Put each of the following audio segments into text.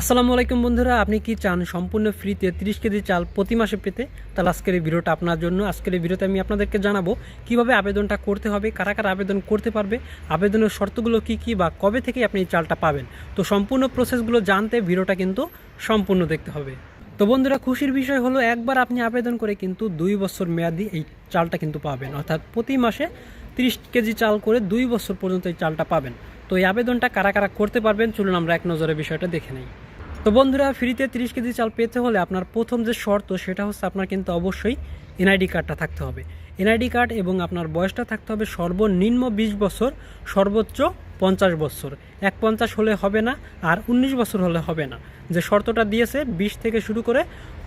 আসসালামু আলাইকুম বন্ধুরা, আপনি কি চান সম্পূর্ণ ফ্রিতে তিরিশ কেজি চাল প্রতি মাসে পেতে? তাহলে আজকের এই ভিডিওটা আপনার জন্য। আজকের এই ভিডিওতে আমি আপনাদেরকে জানাব, কীভাবে আবেদনটা করতে হবে, কারা কারা আবেদন করতে পারবে, আবেদনের শর্তগুলো কি কি বা কবে থেকে আপনি এই চালটা পাবেন? তো সম্পূর্ণ প্রসেসগুলো জানতে ভিডিওটা কিন্তু সম্পূর্ণ দেখতে হবে। তো বন্ধুরা, খুশির বিষয় হলো, একবার আপনি আবেদন করে কিন্তু দুই বছর মেয়াদি এই চালটা কিন্তু পাবেন। অর্থাৎ প্রতি মাসে তিরিশ কেজি চাল করে দুই বছর পর্যন্ত এই চালটা পাবেন। তো এই আবেদনটা কারা কারা করতে পারবেন, চলুন আমরা এক নজরে বিষয়টা দেখে নিই। তো বন্ধুরা, ফ্রিতে তিরিশ কেজি চাল পেতে হলে আপনার প্রথম যে শর্ত সেটা হচ্ছে আপনার কিন্তু অবশ্যই এনআইডি কার্ডটা থাকতে হবে। এনআইডি কার্ড এবং আপনার বয়সটা থাকতে হবে সর্বনিম্ন বিশ বছর, সর্বোচ্চ পঞ্চাশ বছর। এক পঞ্চাশ হলে হবে না আর উনিশ বছর হলে হবে না। যে শর্তটা দিয়েছে, বিশ থেকে শুরু করে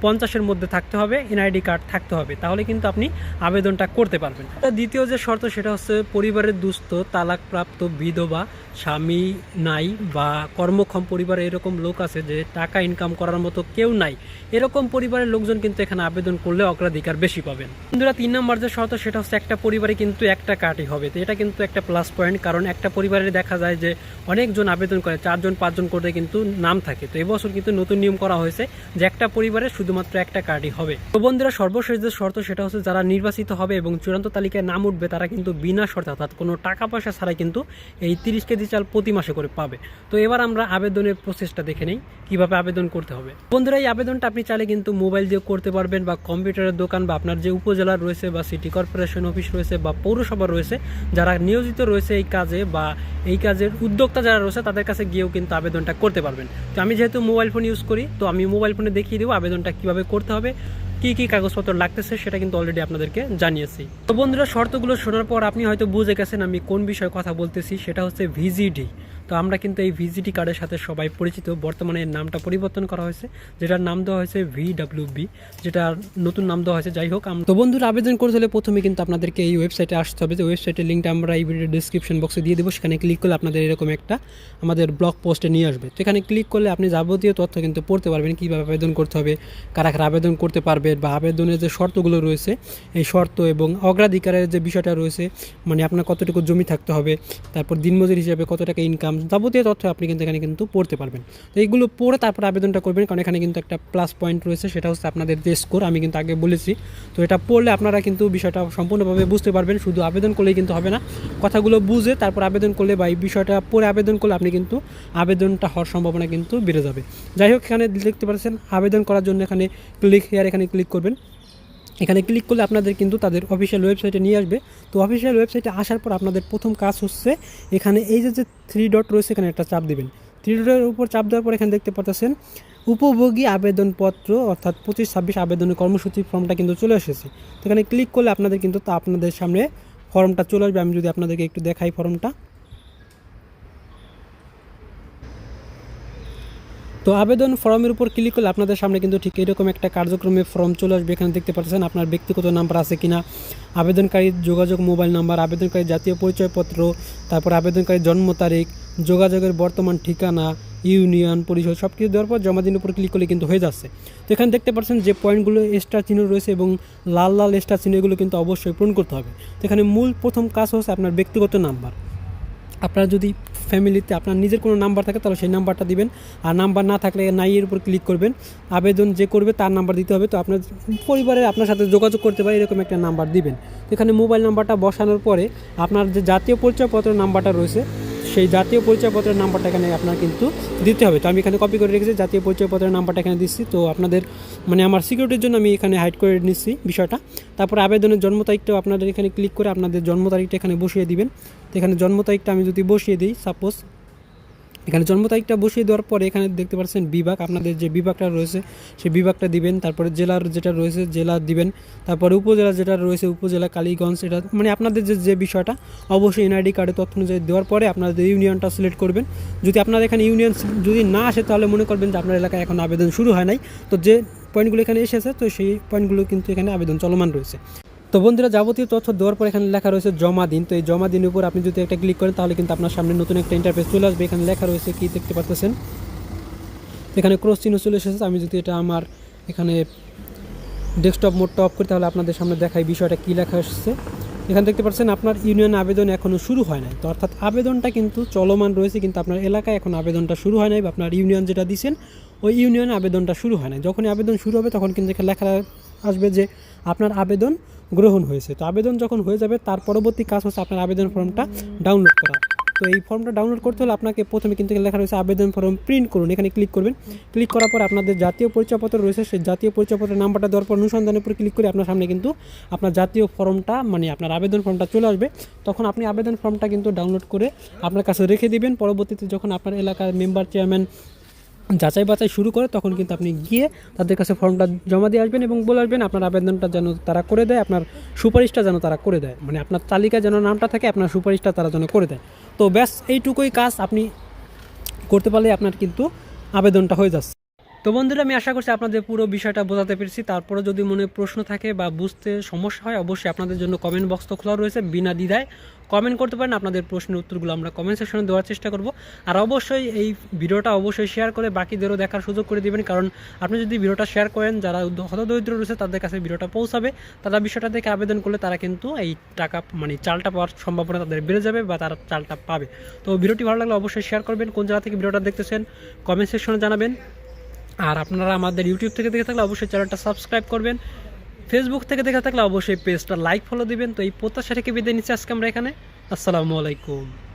পঞ্চাশের মধ্যে থাকতে হবে, এনআইডি কার্ড থাকতে হবে। তাহলে কিন্তু আপনি আবেদনটা করতে পারবেন। দ্বিতীয় যে শর্ত সেটা হচ্ছে পরিবারের দুস্থ, তালাকপ্রাপ্ত বিধবা, স্বামী নাই বা কর্মক্ষম পরিবারে এরকম লোক আছে যে টাকা ইনকাম করার মতো কেউ নাই, এরকম পরিবারের লোকজন কিন্তু এখানে আবেদন করলে অগ্রাধিকার বেশি পাবেন। বন্ধুরা, তিন নম্বর যে শর্ত সেটা হচ্ছে একটা পরিবারে কিন্তু একটা কার্ডই হবে। তো এটা কিন্তু একটা প্লাস পয়েন্ট কারণ একটা পরিবারে দেখা যায় যে অনেকজন আবেদন করে, চারজন, পাঁচজন করতে কিন্তু নাম থাকে। তো এবছর কিন্তু নতুন নিয়ম করা হয়েছে যে একটা পরিবারে শুধুমাত্র একটা কার্ডই হবে। তো বন্ধুরা, সর্বশেষ যে শর্ত সেটা হচ্ছে যারা নির্বাচিত হবে এবং চূড়ান্ত তালিকায় নাম উঠবে, তারা কিন্তু বিনা শর্তে, অর্থাৎ কোনো টাকা পয়সা ছাড়াই কিন্তু এই তিরিশ কেজি চাল প্রতি মাসে করে পাবে। তো এবার আমরা আবেদনের প্রসেসটা দেখে নিই, কীভাবে আবেদন করতে হবে। বন্ধুরা, এই আবেদনটা আপনি চাইলে কিন্তু মোবাইল দিয়ে করতে পারবেন বা কম্পিউটারের দোকান বা আপনার যে উপজেলা রয়েছে বা সিটি কর্পোরেশন অফিস রয়েছে বা পৌরসভা রয়েছে, যারা নিয়োজিত রয়েছে এই কাজে বা এই কাজের উদ্যোক্তা যারা রয়েছে, তাদের কাছে গিয়েও কিন্তু আবেদনটা করতে পারবেন। তো আমি যেহেতু মোবাইল ফোন ইউজ করি, তো আমি মোবাইল ফোনে দেখিয়ে দেবো আবেদনটা কীভাবে করতে হবে, কি কি কাগজপত্র লাগতেছে সেটা কিন্তু অলরেডি আপনাদেরকে জানিয়েছি। তো বন্ধুরা, শর্তগুলো শোনার পর আপনি হয়তো বুঝে গেছেন আমি কোন বিষয়ে কথা বলতেছি, সেটা হচ্ছে ভিজিডি তো আমরা কিন্তু এই ভিজিটি কার্ডের সাথে সবাই পরিচিত। বর্তমানে এর নামটা পরিবর্তন করা হয়েছে, যেটার নাম দেওয়া হয়েছে ভিডাব্লিউবি যেটা নতুন নাম দেওয়া হয়েছে। যাই হোক তো বন্ধুরা, আবেদন করতে হলে প্রথমে কিন্তু আপনাদেরকে এই ওয়েবসাইটে আসতে হবে। যে ওয়েবসাইটের লিঙ্কটা আমরা এই ভিডিও ডিসক্রিপশন বক্সে দিয়ে দেবো। সেখানে ক্লিক করলে আপনাদের এরকম একটা আমাদের ব্লগ পোস্টে নিয়ে আসবে। তো এখানে ক্লিক করলে আপনি যাবতীয় তথ্য কিন্তু পড়তে পারবেন, কীভাবে আবেদন করতে হবে, কারা কারা আবেদন করতে পারবে বা আবেদনের যে শর্তগুলো রয়েছে, এই শর্ত এবং অগ্রাধিকারের যে বিষয়টা রয়েছে মানে আপনার কতটুকু জমি থাকতে হবে, তারপর দিনমজুর হিসেবে কত টাকা ইনকাম যাবতীয় তথ্য আপনি কিন্তু এখানে কিন্তু পড়তে পারবেন। তো এইগুলো পড়ে তারপর আবেদনটা করবেন, কারণ এখানে কিন্তু একটা প্লাস পয়েন্ট রয়েছে, সেটা হচ্ছে আপনাদের যে স্কোর আমি কিন্তু আগে বলেছি। তো এটা পড়লে আপনারা কিন্তু বিষয়টা সম্পূর্ণভাবে বুঝতে পারবেন, শুধু আবেদন করলেই কিন্তু হবে না। কথাগুলো বুঝে তারপর আবেদন করলে বা এই বিষয়টা পড়ে আবেদন করলে আপনি কিন্তু আবেদনটা হওয়ার সম্ভাবনা কিন্তু বেড়ে যাবে। যাই হোক, এখানে দেখতে পাচ্ছেন, আবেদন করার জন্য এখানে ক্লিক হেয়ার এখানে ক্লিক করবেন। এখানে ক্লিক করলে আপনাদের কিন্তু তাদের অফিসিয়াল ওয়েবসাইটে নিয়ে আসবে। তো অফিসিয়াল ওয়েবসাইটে আসার পর আপনাদের প্রথম কাজ হচ্ছে এখানে এই যে যে থ্রি ডট রয়েছে, এখানে একটা চাপ দেবেন। থ্রি ডটের উপর চাপ দেওয়ার পর এখানে দেখতে পাচ্ছেন উপভোগী আবেদনপত্র অর্থাৎ পঁচিশ, ছাব্বিশ আবেদনের কর্মসূচি ফর্মটা কিন্তু চলে এসেছে। তো এখানে ক্লিক করলে আপনাদের কিন্তু তা আপনাদের সামনে ফর্মটা চলে আসবে। আমি যদি আপনাদেরকে একটু দেখাই ফর্মটা তো আবেদন ফর্মের উপর ক্লিক করলে আপনাদের সামনে কিন্তু ঠিক এরকম একটা কার্যক্রমে ফর্ম চলে আসবে। এখানে দেখতে পাচ্ছেন আপনার ব্যক্তিগত নাম্বার আছে কিনা, আবেদনকারীর যোগাযোগ মোবাইল নাম্বার আবেদনকারী জাতীয় পরিচয়পত্র, তারপর আবেদনকারীর জন্ম তারিখ, যোগাযোগের বর্তমান ঠিকানা ইউনিয়ন পরিষদ সব কিছু দেওয়ার পর জমা দিনের উপর ক্লিক করলে কিন্তু হয়ে যাচ্ছে। তো এখানে দেখতে পাচ্ছেন যে পয়েন্টগুলো স্টার চিহ্ন রয়েছে এবং লাল লাল স্টার চিহ্ন এগুলো কিন্তু অবশ্যই পূরণ করতে হবে। তো এখানে মূল প্রথম কাজ হচ্ছে আপনার ব্যক্তিগত নাম্বার আপনার যদি ফ্যামিলিতে আপনার নিজের কোনো নাম্বার থাকে, তাহলে সেই নাম্বারটা দিবেন। আর নাম্বার না থাকলে নাই এর উপর ক্লিক করবেন। আবেদন যে করবে তার নাম্বার দিতে হবে। তো আপনার পরিবারের আপনার সাথে যোগাযোগ করতে পারে, এরকম একটা নাম্বার দিবেন। এখানে মোবাইল নাম্বারটা বসানোর পরে আপনার যে জাতীয় পরিচয়পত্র নাম্বারটা রয়েছে সেই জাতীয় পরিচয়পত্রের নাম্বারটা এখানে আপনার কিন্তু দিতে হবে। তো আমি এখানে কপি করে রেখেছি, জাতীয় পরিচয়পত্রের নাম্বারটা এখানে দিচ্ছি। তো আপনাদের মানে আমার সিকিউরিটির জন্য আমি এখানে হাইড করে নিচ্ছি বিষয়টা। তারপর আবেদনের জন্ম তারিখটাও আপনাদের এখানে ক্লিক করে আপনাদের জন্ম তারিখটা এখানে বসিয়ে দিবেন। তো এখানে জন্ম তারিখটা আমি যদি বসিয়ে দিই সাপোজ এখানে জন্ম তারিখটা বসিয়ে দেওয়ার পরে এখানে দেখতে পাচ্ছেন বিভাগ। আপনাদের যে বিভাগটা রয়েছে, সেই বিভাগটা দিবেন, তারপরে জেলার যেটা রয়েছে, জেলা দিবেন, তারপরে উপজেলা যেটা রয়েছে, উপজেলা কালীগঞ্জ, এটা মানে আপনাদের যে যে বিষয়টা, অবশ্যই এনআইডি কার্ডে তথ্য অনুযায়ী দেওয়ার পরে আপনাদের ইউনিয়নটা সিলেক্ট করবেন। যদি আপনাদের এখানে ইউনিয়ন যদি না আসে, তাহলে মনে করবেন যে আপনার এলাকায় এখন আবেদন শুরু হয় নাই। তো যে পয়েন্টগুলো এখানে এসেছে, তো সেই পয়েন্টগুলো কিন্তু এখানে আবেদন চলমান রয়েছে। তো বন্ধুরা, যাবতীয় তথ্য দেওয়ার পর এখানে লেখা রয়েছে জমা দিন। তো এই জমা দিনের উপর আপনি যদি একটা ক্লিক করেন, তাহলে কিন্তু আপনার সামনে নতুন একটা ইন্টারফেস চলে আসবে। এখানে লেখা রয়েছে কি দেখতে পাচ্ছেন এখানে ক্রস চিহ্ন চলে এসেছে। আমি যদি এটা আমার এখানে ডেস্কটপ মোডটা অফ করি, তাহলে আপনাদের সামনে দেখাই বিষয়টা কী লেখা এসেছে। এখানে দেখতে পাচ্ছেন, আপনার ইউনিয়ন আবেদন এখনও শুরু হয় নাই। তো অর্থাৎ আবেদনটা কিন্তু চলমান রয়েছে, কিন্তু আপনার এলাকায় এখন আবেদনটা শুরু হয় নাই বা আপনার ইউনিয়ন যেটা দিচ্ছেন ওই ইউনিয়ন আবেদনটা শুরু হয় নাই। যখনই আবেদন শুরু হবে, তখন কিন্তু এখানে লেখা আসবে যে আপনার আবেদন গ্রহণ হয়েছে। তো আবেদন যখন হয়ে যাবে, তার পরবর্তী কাজ হচ্ছে আপনার আবেদন ফর্মটা ডাউনলোড করা। তো এই ফর্মটা ডাউনলোড করতে হলে আপনাকে প্রথমে কিন্তু লেখা রয়েছে আবেদন ফর্ম প্রিন্ট করুন। এখানে ক্লিক করবেন। ক্লিক করার পর আপনাদের জাতীয় পরিচয়পত্র রয়েছে, সেই জাতীয় পরিচয়পত্রের নাম্বারটা দেওয়ার পর অনুসন্ধানের উপর ক্লিক করে আপনার সামনে কিন্তু আপনার জাতীয় ফর্মটা মানে আপনার আবেদন ফর্মটা চলে আসবে। তখন আপনি আবেদন ফর্মটা কিন্তু ডাউনলোড করে আপনার কাছে রেখে দিবেন। পরবর্তীতে যখন আপনার এলাকার মেম্বার চেয়ারম্যান যাচাই বাছাই শুরু করে তখন কিন্তু আপনি গিয়ে তাদের কাছে ফর্মটা জমা দিয়ে আসবেন এবং বলে আসবেন আপনার আবেদনটা যেন তারা করে দেয়, আপনার সুপারিশটা যেন তারা করে দেয়। মানে আপনার তালিকায় যেন নামটা থাকে, আপনার সুপারিশটা তারা যেন করে দেয়। তো ব্যাস, এইটুকুই কাজ আপনি করতে পারলে আপনার কিন্তু আবেদনটা হয়ে যাচ্ছে। তো বন্ধুরা, আমি আশা করছি আপনাদের পুরো বিষয়টা বোঝাতে পেরেছি। তারপরে যদি মনে প্রশ্ন থাকে বা বুঝতে সমস্যা হয়, অবশ্যই আপনাদের জন্য কমেন্ট বক্স তো খোলা রয়েছে বিনা দ্বিধায়। কমেন্ট করতে পারেন, আপনাদের প্রশ্নের উত্তরগুলো আমরা কমেন্ট সেকশনে দেওয়ার চেষ্টা করব। আর অবশ্যই এই ভিডিওটা অবশ্যই শেয়ার করে বাকিদেরও দেখার সুযোগ করে দিবেন। কারণ আপনি যদি ভিডিওটা শেয়ার করেন, যারা হতদরিদ্র রয়েছে, তাদের কাছে ভিডিওটা পৌঁছাবে। তারা বিষয়টা দেখে আবেদন করলে তারা কিন্তু এই টাকা মানে চালটা পাওয়ার সম্ভাবনা তাদের বেড়ে যাবে বা তারা চালটা পাবে। তো ভিডিওটি ভালো লাগলে অবশ্যই শেয়ার করবেন। কোন জায়গা থেকে ভিডিওটা দেখতেছেন কমেন্ট সেকশনে জানাবেন। আর আপনারা আমাদের ইউটিউব থেকে দেখে থাকলে অবশ্যই চ্যানেলটা সাবস্ক্রাইব করবেন। ফেসবুক থেকে দেখে থাকলে অবশ্যই পেজটা লাইক ফলো দিবেন। তো এই প্রত্যাশা রেখে বিদায় নিচ্ছি আজকে আমরা এখানে। আসসালামু আলাইকুম।